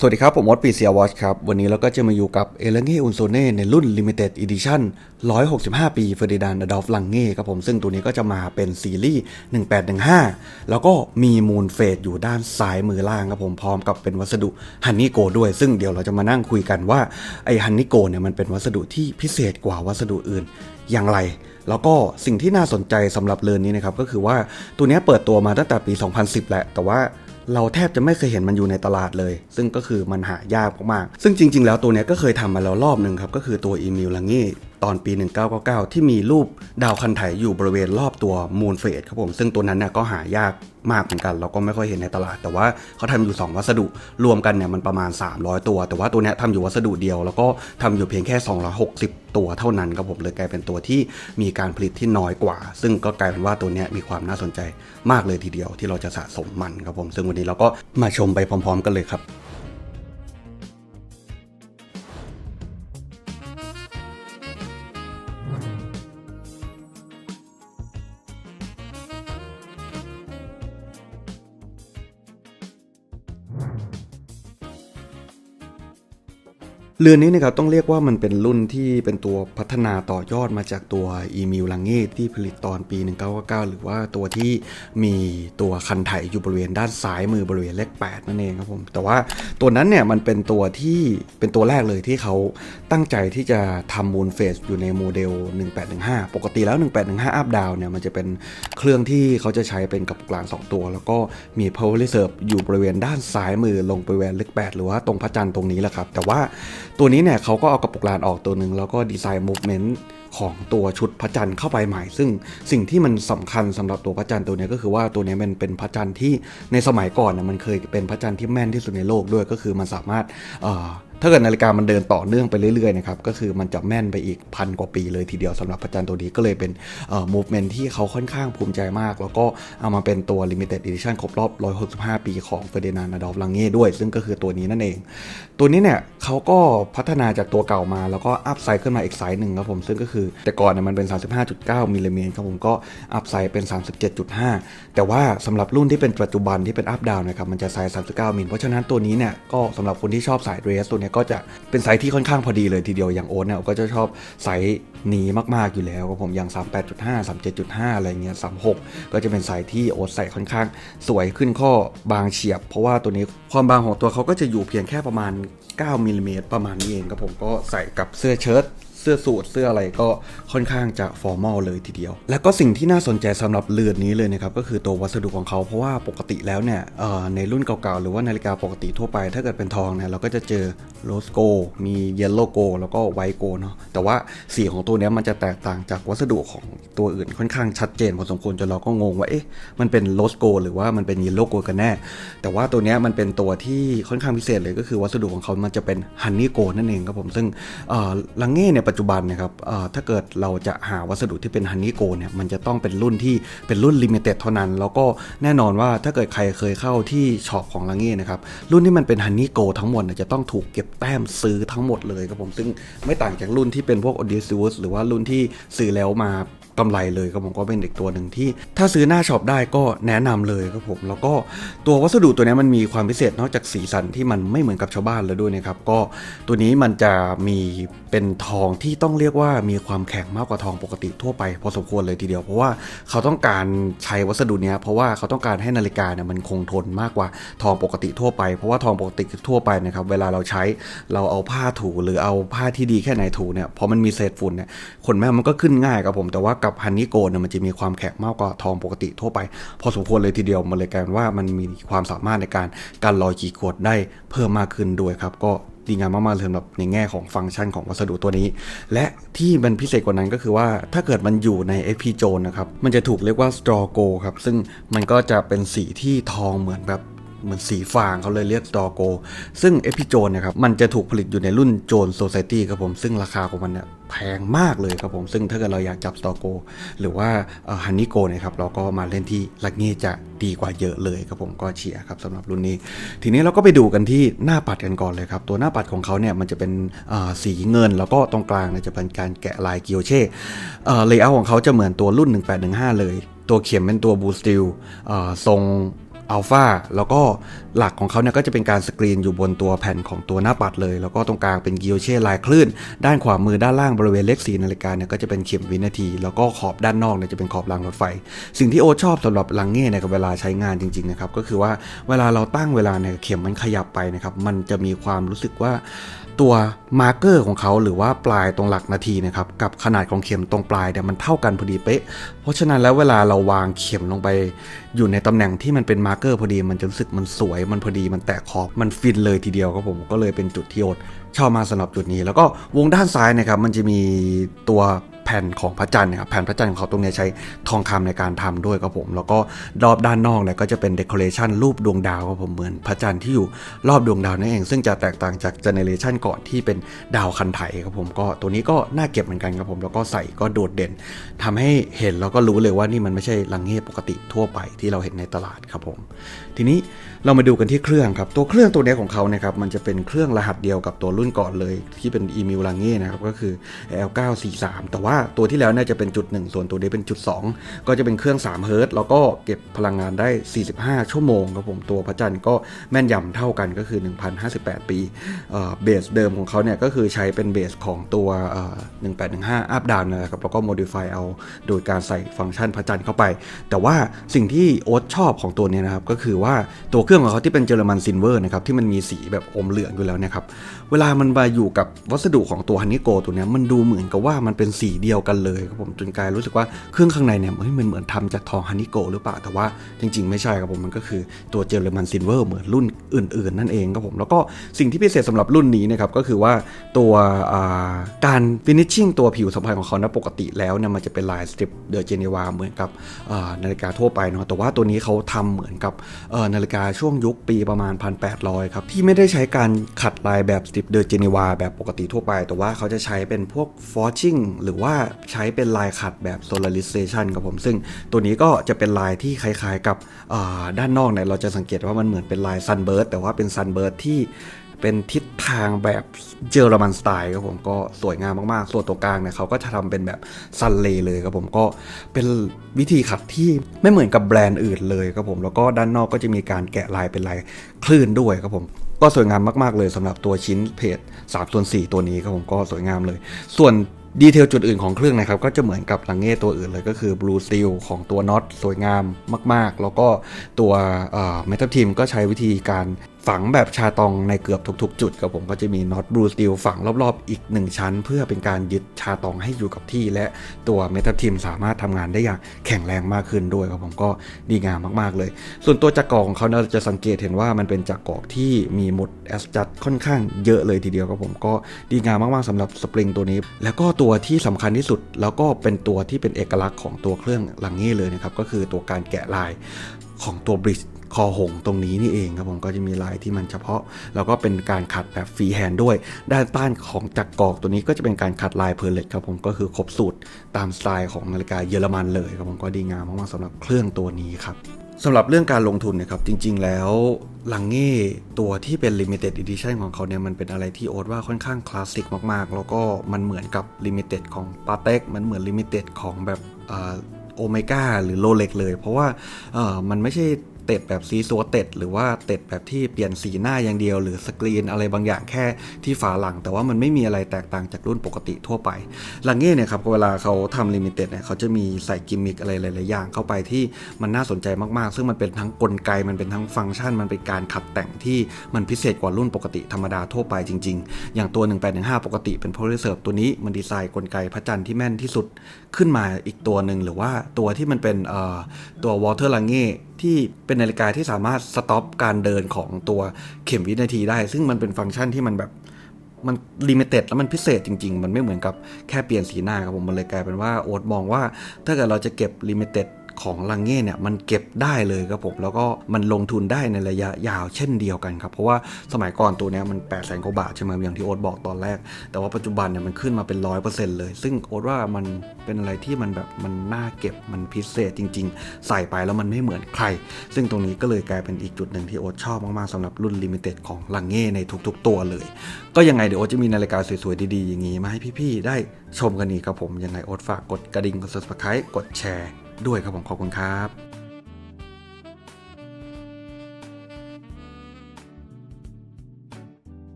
สวัสดีครับ ผมมดปีเซียวอชครับ วันนี้เราก็จะมาอยู่กับเอเลเง่อุนโซเน่ในรุ่น Limited Edition 165 ปีเฟอร์ดินานด์ดอฟลังเง่ครับผมซึ่งตัวนี้ก็จะมาเป็นซีรีส์ 1815 แล้วก็มีมูลเฟสอยู่ด้านซ้ายมือล่างครับผมพร้อมกับเป็นวัสดุฮันนี่โกด้วย ซึ่งเดี๋ยวเราจะมานั่งคุยกันว่า ไอฮันนี่โกเนี่ยมันเป็นวัสดุที่พิเศษกว่าวัสดุอื่นอย่างไรแล้วก็สิ่งที่น่าสนใจสำหรับเรือนนี้นะครับก็คือว่าตัวนี้เปิดตัวมาตั้งแต่ปี 2010 แหละ แต่ว่า เราแทบจะไม่เคยเห็นมันอยู่ในตลาดเลย ซึ่งก็คือมันหายากมากๆซึ่งจริง ๆ แล้วตัวเนี้ยก็เคยทำมาแล้วรอบหนึ่งครับก็คือตัวอีมิลลังเง่ ตอนปี 1999 ที่มีรูปดาวคันไถอยู่บริเวณรอบตัวมูนเฟสครับผม ซึ่งตัวนั้นเนี่ยก็หายากมากเหมือนกัน เราก็ไม่ค่อยเห็นในตลาด แต่ว่าเขาทำอยู่ 2 วัสดุรวมกันเนี่ยมันประมาณ 300 ตัว แต่ว่าตัวเนี้ยทำอยู่วัสดุเดียว แล้วก็ทำอยู่เพียงแค่ 260 ตัวเท่านั้นครับผมเลยกลายเป็นตัวที่มีการผลิตที่น้อยกว่า ซึ่งก็กลายเป็นว่าตัวเนี้ยมีความน่าสนใจมากเลยทีเดียวที่เราจะสะสมมันครับผมซึ่งวันนี้เราก็มาชมไปพร้อม ๆ กันเลยครับ เรือนนี้นะครับต้องเรียกว่ามันเป็นรุ่นที่เป็นตัวพัฒนาต่อยอดมาจากตัวอีมิลลังเง่ที่ผลิตตอนปี 1999 หรือว่าตัวที่มีตัวคันไถอยู่บริเวณด้านซ้ายมือบริเวณเลข 8 นั่นเองครับผมแต่ว่าตัวนั้นเนี่ยมันเป็นตัวที่เป็นตัวแรกเลยที่เขาตั้งใจที่จะทำมูลเฟสอยู่ในโมเดล 1815 ปกติแล้ว 1815 อัพดาวเนี่ยมันจะเป็นเครื่องที่เขาจะใช้เป็นกับกลาง 2 ตัว แล้วก็มี power reserve อยู่บริเวณด้านซ้ายมือลงบริเวณเลข 8 หรือว่าตรงพระจันทร์ตรงนี้แหละครับแต่ว่า ตัวนี้เนี่ยเขาก็เอากระปุกลานออกตัวหนึ่งแล้วก็ดีไซน์มูฟเมนต์ของตัวชุดพระจันทร์เข้าไปใหม่ ซึ่งสิ่งที่มันสำคัญสำหรับตัวพระจันทร์ตัวนี้ก็คือว่าตัวนี้มันเป็นพระจันทร์ที่ในสมัยก่อนนะมันเคยเป็นพระจันทร์ที่แม่นที่สุดในโลกด้วยก็คือมันสามารถ ถ้าเกิดนาฬิกามันเดินต่อเนื่องไปเรื่อยๆนะครับก็คือมันจะแม่นไปอีกพันกว่าปีเลยทีเดียวสำหรับพระจันทร์ตัวนี้ก็เลยเป็นเอ่อ movement ที่เขาค่อนข้างภูมิใจมาก แล้วก็เอามาเป็นตัว limited edition ครบรอบ 165 ปีของเฟอร์ดินานด์ดอฟลังเง่ด้วย ซึ่งก็คือตัวนี้นั่นเอง ตัวนี้เนี่ยเขาก็พัฒนาจากตัวเก่ามาแล้วก็อัพไซด์ขึ้นมาอีกไซส์หนึ่งครับผมซึ่งก็คือแต่ก่อนเนี่ยมันเป็น 35.9มิลลิเมตรครับผมก็อัพไซด์เป็น 37.5 แต่ว่าสำหรับรุ่นที่เป็นปัจจุบันที่เป็นอัพดาวนะครับมันจะไซส์39มิลเพราะฉะนั้นตัวนี้เนี่ยก็สำหรับคนที่ชอบสายเรสตัวเนี่ยก็จะเป็นไซส์ที่ค่อนข้างพอดีเลยทีเดียวอย่างโอ๊ตเนี่ยก็จะชอบไซส์นี้มากๆอยู่แล้วครับผมอย่าง 38.5 37.5 อะไรเงี้ย36 ก็จะเป็นไซส์ที่โอ๊ตใส่ค่อนข้างสวยขึ้นข้อบางเฉียบ เพราะว่าตัวนี้ความบางของตัวเขาก็จะอยู่เพียงแค่ประมาณ9มิลลิเมตรประมาณนี้เองครับผมก็ใส่กับเสื้อเชิ้ต เสื้อสูทเสื้ออะไรก็ค่อนข้างจะฟอร์มอลเลยทีเดียว แล้วก็สิ่งที่น่าสนใจสำหรับเรือนนี้เลยนะครับก็คือตัววัสดุของเขาเพราะว่าปกติแล้วเนี่ยในรุ่นเก่าๆ หรือว่านาฬิกาปกติทั่วไป ถ้าเกิดเป็นทองเนี่ยเราก็จะเจอโรสโกมีเยลโลโกแล้วก็ไวโกเนาะแต่ว่าสีของตัวนี้มันจะแตกต่างจากวัสดุของตัวอื่นค่อนข้างชัดเจนพอสมควรจนเราก็งงว่าเอ๊ะมันเป็นโรสโกหรือว่ามันเป็นเยลโลโกกันแน่ แต่ว่าตัวนี้มันเป็นตัวที่ค่อนข้างพิเศษเลยก็คือวัสดุของเขามันจะเป็นฮันนี่โกนั่นเองครับผมซึ่งลังเง่ในปัจจุบันนะครับถ้าเกิดเราจะหาวัสดุที่เป็นฮันนี่โกเนี่ยมันจะต้องเป็นรุ่นที่เป็นรุ่นลิมิเต็ดเท่านั้น แล้วก็แน่นอนว่าถ้าเกิดใครเคยเข้าที่ช็อปของลังเง่นะครับรุ่นที่มันเป็นฮันนี่โกทั้งหมดเนี่ยจะต้องถูกเก็บแต้มซื้อทั้งหมดเลยครับผมซึ่งไม่ต่างจากรุ่นที่เป็นพวก Odysseus หรือว่ารุ่นที่ซื้อแล้วมา กำไรเลยครับผมก็เป็นอีกตัวหนึ่งที่ ถ้าซื้อหน้าช็อปได้ก็แนะนำเลยครับผมแล้วก็ตัววัสดุตัวนี้มันมีความพิเศษนอกจากสีสันที่มันไม่เหมือนกับชาวบ้านแล้วด้วยนะครับก็ตัวนี้มันจะมีเป็นทองที่ต้องเรียกว่ามีความแข็งมากกว่าทองปกติทั่วไปพอสมควรเลยทีเดียว เพราะว่าเขาต้องการใช้วัสดุเนี้ยเพราะว่าเขาต้องการให้นาฬิกาเนี่ยมันคงทนมากกว่าทองปกติทั่วไป เพราะว่าทองปกติทั่วไปนะครับเวลาเราใช้เราเอาผ้าถูหรือเอาผ้าที่ดีแค่ไหนถูเนี่ยพอมันมีเศษฝุ่นเนี่ยขนแม่มันก็ขึ้นง่ายครับผมแต่ว่ากับฮันนี่โกลเนี่ยมันจะมีความแข็งมากกว่าทองปกติทั่วไป พอสมควรเลยทีเดียวมันเลยกลายเป็นว่ามันมีความสามารถในการการลอยขีดขวดได้เพิ่มมากขึ้นด้วยครับ ก็ดีงามมากๆเลยสำหรับในแง่ของฟังก์ชันของวัสดุตัวนี้ และที่มันพิเศษกว่านั้นก็คือว่าถ้าเกิดมันอยู่ใน FP โจนนะครับ มันจะถูกเรียกว่า straw gold ครับ ซึ่งมันก็จะเป็นสีที่ทองเหมือนแบบ เหมือนสีฟางเขาเลยเรียกดอโก ซึ่งเอพิโจนนะครับมันจะถูกผลิตอยู่ในรุ่นโจนโซ c i ตี้ครับผมซึ่งราคาของมันเนี่ยแพงมากเลยครับผม ซึ่งถ้าเกิดเราอยากจับสตอโก หรือว่าฮันนี่โกนะครับเราก็มาเล่นที่ลักเง่จะดีกว่าเยอะเลยครับผมก็เชียร์ครับสำหรับรุ่นนี้ ทีนี้เราก็ไปดูกันที่หน้าปัดกันก่อนเลยครับ ตัวหน้าปัดของเขาเนี่ยมันจะเป็นสีเงิน แล้วก็ตรงกลางเนี่ยจะเป็นการแกะลายกิโอเช่เลเยอร์ของเขาจะเหมือนตัวรุ่น 1815 เลย ตัวเข็มเป็นตัวบูสติลทรง อัลฟาแล้วก็หลักของเขาเนี่ยก็จะเป็นการสกรีนอยู่บนตัวแผ่นของตัวหน้าปัดเลย แล้วก็ตรงกลางเป็นกิโอเช่ลายคลื่น ด้านขวามือด้านล่างบริเวณเลขสีนาฬิกาเนี่ยก็จะเป็นเข็มวินาที แล้วก็ขอบด้านนอกเนี่ยจะเป็นขอบรางรถไฟ สิ่งที่โอชอบสำหรับลังเง่เนี่ยกับเวลาใช้งานจริงๆนะครับก็คือว่าเวลาเราตั้งเวลาเนี่ยเข็มมันขยับไปนะครับมันจะมีความรู้สึกว่าตัวมาร์กเกอร์ของเขาหรือว่าปลายตรงหลักนาทีนะครับกับขนาดของเข็มตรงปลายเนี่ยมันเท่ากันพอดีเป๊ะ เพราะฉะนั้นแล้วเวลาเราวางเข็มลงไป อยู่ในตำแหน่งที่มันเป็นมาร์เกอร์พอดีมันจะรู้สึกมันสวยมันพอดีมันแตะขอบมันฟินเลยทีเดียวครับผมก็เลยเป็นจุดที่โอดชอบมาสำหรับจุดนี้ แล้วก็วงด้านซ้ายนะครับมันจะมีตัว แผ่นของพระจันทร์นะครับแผ่นพระจันทร์ของเขาตรงนี้ใช้ทองคำในการทำด้วยครับผม แล้วก็รอบด้านนอกเนี่ยก็จะเป็นเดคอเรชันรูปดวงดาวครับผมเหมือนพระจันทร์ที่อยู่รอบดวงดาวนั่นเอง ซึ่งจะแตกต่างจากเจเนเรชันก่อนที่เป็นดาวคันไถครับผมก็ตัวนี้ก็น่าเก็บเหมือนกันครับผมแล้วก็ใส่ก็โดดเด่นทำให้เห็นแล้วก็รู้เลยว่านี่มันไม่ใช่ลังเง่ปกติทั่วไปที่เราเห็นในตลาดครับผม ทีนี้เรามาดูกันที่เครื่องครับตัวเครื่องตัวนี้ของเขานะครับมันจะเป็นเครื่องรหัสเดียวกับตัวรุ่นก่อนเลย ที่เป็นอีมิลลังเง่นะครับก็คือ L943 แต่ว่าตัวที่แล้วเนี่ยจะเป็นจุด 1 ส่วนตัวนี้เป็นจุด 2 ก็จะเป็นเครื่อง3เฮิร์ตแล้วก็เก็บพลังงานได้ 45 ชั่วโมงครับผมตัวพระจันทร์ก็แม่นยำเท่ากันก็คือ 1058 ปีเอ่อเบสเดิมของเขาเนี่ยก็คือใช้เป็นเบสของตัวเอ่อ1815อัพดาวนะครับแล้วก็ modify เอาโดยการใส่ฟังก์ชันพระจันทร์เข้าไป แต่ว่าสิ่งที่โอ๊ตชอบของตัวนี้นะครับก็คือว่าตัวเครื่องของเขาที่เป็นเจอร์มันซินเวอร์นะครับที่มันมีสีแบบอมเหลืองอยู่แล้วนะครับเวลามันมาอยู่กับวัสดุของตัวฮันนิโกตัวนี้มันดูเหมือนกับว่ามันเป็นสีเดียวกันเลยครับผมจนกลายรู้สึกว่าเครื่องข้างในเนี่ยเฮ้ยมันเหมือนทำจากทองฮันนิโกหรือเปล่าแต่ว่าจริง ๆ ไม่ใช่ครับผมมันก็คือตัวเจอร์มันซินเวอร์เหมือนรุ่นอื่น ๆ นั่นเองครับผมแล้วก็สิ่งที่พิเศษสำหรับรุ่นนี้นะครับก็คือว่าตัวการฟินิชชิ่งตัวผิวสัมผัสของเขานะปกติแล้วเนี่ยมันจะเป็นลายสตริปเดอเจเนวาเหมือนกับนาฬิกาทั่วไปเนาะแต่ว่าตัวนี้เขาทำเหมือนกับนาฬิกาช่วงยุคปีประมาณ 1,800ครับที่ไม่ได้ใช้การขัดลายแบบสตริปเดอเจเนวาแบบปกติทั่วไป แต่ว่าเขาจะใช้เป็นพวกฟอร์ชิ่งหรือว่าใช้เป็นลายขัดแบบโซลาริเซชันครับผม ซึ่งตัวนี้ก็จะเป็นลายที่คล้ายๆกับด้านนอกเนี่ยเราจะสังเกตว่ามันเหมือนเป็นลายซันเบิร์ดแต่ว่าเป็นซันเบิร์ดที่เป็นทิศทางแบบเยอรมันสไตล์ครับผมก็สวยงามมากๆ ส่วนตัวกลางเนี่ยเขาก็จะทำเป็นแบบซันเลเลยครับผมก็เป็นวิธีขัดที่ไม่เหมือนกับแบรนด์อื่นเลยครับผมแล้วก็ด้านนอกก็จะมีการแกะลายเป็นลายคลื่นด้วยครับผมก็สวยงามมากๆเลยสำหรับตัวชิ้นเพจ3ส่วน4ตัวนี้ครับผมก็สวยงามเลย ส่วน ดีเทลจุดอื่นของเครื่องนะครับก็จะเหมือนกับลังเง่ตัวอื่นเลยก็คือ Blue Steel ของตัวน็อตสวยงามมาก ๆ แล้วก็ตัวเมทัลทีมก็ใช้วิธีการ ฝังแบบชาตองในเกือบทุกๆ จุดครับผมก็จะมีน็อตบลูสตีลฝังรอบๆ อีก 1 ชั้น เพื่อเป็นการยึดชาตองให้อยู่กับที่ และตัวเมทัลทีมสามารถทำงานได้อย่างแข็งแรงมากขึ้นด้วยครับผมก็ดีงามมากๆเลย ส่วนตัวจักรกอกของเขาเราจะสังเกตเห็นว่ามันเป็นจักรกอกที่มีหมุดแอสจัดค่อนข้างเยอะเลยทีเดียวครับผมก็ดีงามมากๆสำหรับสปริงตัวนี้ แล้วก็ตัวที่สำคัญที่สุด แล้วก็เป็นตัวที่เป็นเอกลักษณ์ของตัวเครื่องลังเง่เลยนะครับก็คือตัวการแกะลายของตัวบริด คอหงตรงนี้นี่เองครับผมก็จะมีลายที่มันเฉพาะ แล้วก็เป็นการขัดแบบฟรีแฮนด์ด้วย ด้านต้านของจักรกอกตัวนี้ก็จะเป็นการขัดลายเพอร์เลตครับผมก็คือครบสูตรตามสไตล์ของนาฬิกาเยอรมันเลยครับผมก็ดีงามมากๆสำหรับเครื่องตัวนี้ครับสำหรับเรื่องการลงทุนนะครับจริง ๆ แล้วลังเง่ตัวที่เป็น Limited Edition ของเขาเนี่ยมันเป็นอะไรที่โอ๊ตว่าค่อนข้างคลาสสิกมากๆ แล้วก็มันเหมือนกับ Limited ของปาเต็กมันเหมือน Limited ของแบบโอเมก้าหรือโรเล็กเลย เพราะว่าเออมันไม่ใช่ เต็ดแบบซีซัวเต็ดหรือว่าเต็ดแบบที่เปลี่ยนสีหน้าอย่างเดียว หรือสกรีนอะไรบางอย่างแค่ที่ฝาหลัง แต่ว่ามันไม่มีอะไรแตกต่างจากรุ่นปกติทั่วไปลังเง่เนี่ยครับเวลาเขาทำลิมิเต็ดเนี่ยเขาจะมีใส่กิมมิคอะไรหลายๆอย่างเข้าไปที่มันน่าสนใจมากๆ ซึ่งมันเป็นทั้งกลไกมันเป็นทั้งฟังก์ชัน มันเป็นการขัดแต่งที่มันพิเศษกว่ารุ่นปกติธรรมดาทั่วไปจริง ๆ อย่างตัว 1815 ปกติเป็น p o l y s e r v e ตัวนี้มันดีไซน์กลไกพระจันทร์ที่แม่นที่สุดขึ้นมาอีกตัวหนึ่งหรือว่าตัวที่มันเป็นเอ่อตัว Water l a n g e ที่เป็นนาฬิกาที่สามารถสต็อปการเดินของตัวเข็มวินาทีได้ ซึ่งมันเป็นฟังก์ชันที่มันแบบมันลิมิเต็ดแล้วมันพิเศษจริง ๆ มันไม่เหมือนกับแค่เปลี่ยนสีหน้าครับผม มันเลยกลายเป็นว่าโอ๊ตมองว่า ถ้าเกิดเราจะเก็บลิมิเต็ด ของลังเง่เนี่ยมันเก็บได้เลยครับผมแล้วก็มันลงทุนได้ในระยะยาวเช่นเดียวกันครับเพราะว่าสมัยก่อนตัวเนี้ยมัน8ปดแสนกว่าบาทใช่ไหมอย่างที่โอ๊ตบอกตอนแรก แต่ว่าปัจจุบันเนี่ยมันขึ้นมาเป็นร้อยเปอร์เซ็นต์เลย ซึ่งโอ๊ตว่ามันเป็นอะไรที่มันแบบมันน่าเก็บมันพิเศษจริง ๆ ใส่ไปแล้วมันไม่เหมือนใคร ซึ่งตรงนี้ก็เลยกลายเป็นอีกจุดหนึ่งที่โอ๊ตชอบมากๆสำหรับรุ่นลิมิเต็ดของลังเง่ในทุกๆ ตัวเลย ก็ยังไงเดี๋ยวโอ๊ตจะมีนาฬิกาสวยๆดีๆอย่างนี้มาให้พี่ๆได้ชมกันอีกครับผมยังไงโอ๊ตฝากกดกระดิ่งกด subscribe กดแชร์ ด้วยครับผมขอบคุณครับ